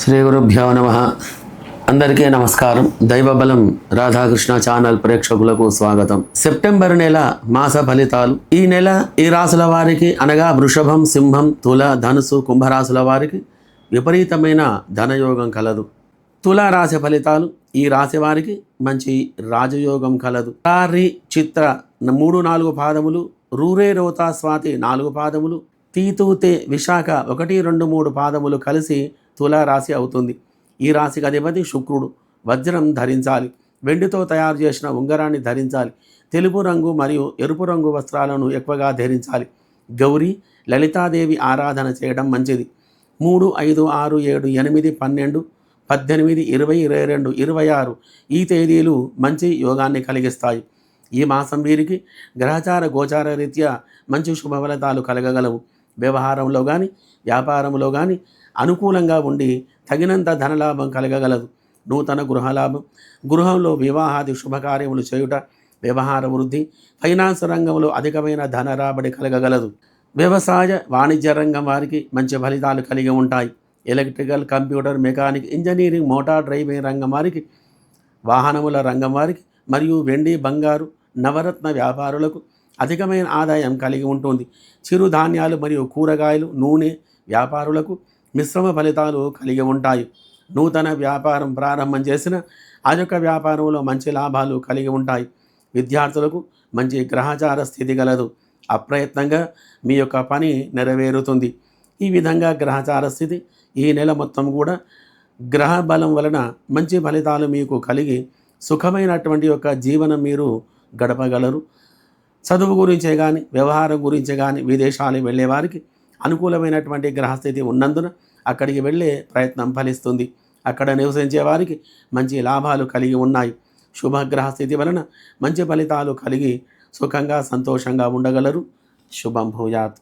శ్రీ గురుభ్యో నమ. అందరికీ నమస్కారం. దైవబలం రాధాకృష్ణ ఛానల్ ప్రేక్షకులకు స్వాగతం. సెప్టెంబర్ నెల మాస ఫలితాలు. ఈ నెల ఈ రాసుల వారికి అనగా వృషభం సింహం తుల ధనుసు కుంభరాశుల వారికి విపరీతమైన ధనయోగం కలదు. తుల రాశి ఫలితాలు. ఈ రాశి వారికి మంచి రాజయోగం కలదు. తారి చిత్ర మూడు నాలుగు పాదములు రూరే రోతా స్వాతి నాలుగు పాదములు తీతూతే విశాఖ ఒకటి రెండు మూడు పాదములు కలిసి తులారాశి అవుతుంది. ఈ రాశికి అధిపతి శుక్రుడు. వజ్రం ధరించాలి. వెండితో తయారు చేసిన ఉంగరాన్ని ధరించాలి. తెలుపు రంగు మరియు ఎరుపు రంగు వస్త్రాలను ఎక్కువగా ధరించాలి. గౌరీ లలితాదేవి ఆరాధన చేయడం మంచిది. మూడు ఐదు ఆరు ఏడు ఎనిమిది పన్నెండు పద్దెనిమిది ఇరవై ఇరవై రెండు ఇరవై ఆరు ఈ తేదీలు మంచి యోగాన్ని కలిగిస్తాయి. ఈ మాసం వీరికి గ్రహచార గోచార రీత్యా మంచి శుభ ఫలితాలు కలగగలవు. వ్యవహారంలో కానీ వ్యాపారంలో కానీ అనుకూలంగా ఉండి తగినంత ధనలాభం కలగగలదు. నూతన గృహలాభం. గృహంలో వివాహాది శుభకార్యములు చేయుట వ్యవహార వృద్ధి. ఫైనాన్స్ రంగంలో అధికమైన ధన రాబడి కలగగలదు. వ్యవసాయ వాణిజ్య రంగం వారికి మంచి ఫలితాలు కలిగి ఉంటాయి. Electrical computer mechanic engineering motor driving రంగం వారికి వాహనముల రంగం వారికి మరియు వెండి బంగారు నవరత్న వ్యాపారులకు అధికమైన ఆదాయం కలిగి ఉంటుంది. చిరుధాన్యాలు మరియు కూరగాయలు నూనె వ్యాపారులకు మిశ్రమ ఫలితాలు కలిగి ఉంటాయి. నూతన వ్యాపారం ప్రారంభం చేసిన ఆ యొక్క వ్యాపారంలో మంచి లాభాలు కలిగి ఉంటాయి. విద్యార్థులకు మంచి గ్రహచార స్థితి గలదు. అప్రయత్నంగా మీ యొక్క పని నెరవేరుతుంది. ఈ విధంగా గ్రహచార స్థితి ఈ నెల మొత్తం కూడా గ్రహ బలం వలన మంచి ఫలితాలు మీకు కలిగి సుఖమైనటువంటి యొక్క జీవనం మీరు గడపగలరు. చదువు గురించే కానీ వ్యవహారం గురించే కానీ విదేశాలు వెళ్ళే వారికి అనుకూలమైనటువంటి గ్రహస్థితి ఉన్నందున అక్కడికి వెళ్ళే ప్రయత్నం ఫలిస్తుంది. అక్కడ నివసించే వారికి మంచి లాభాలు కలిగి ఉన్నాయి. శుభగ్రహ స్థితి వలన మంచి ఫలితాలు కలిగి సుఖంగా సంతోషంగా ఉండగలరు. శుభం భూయాత్.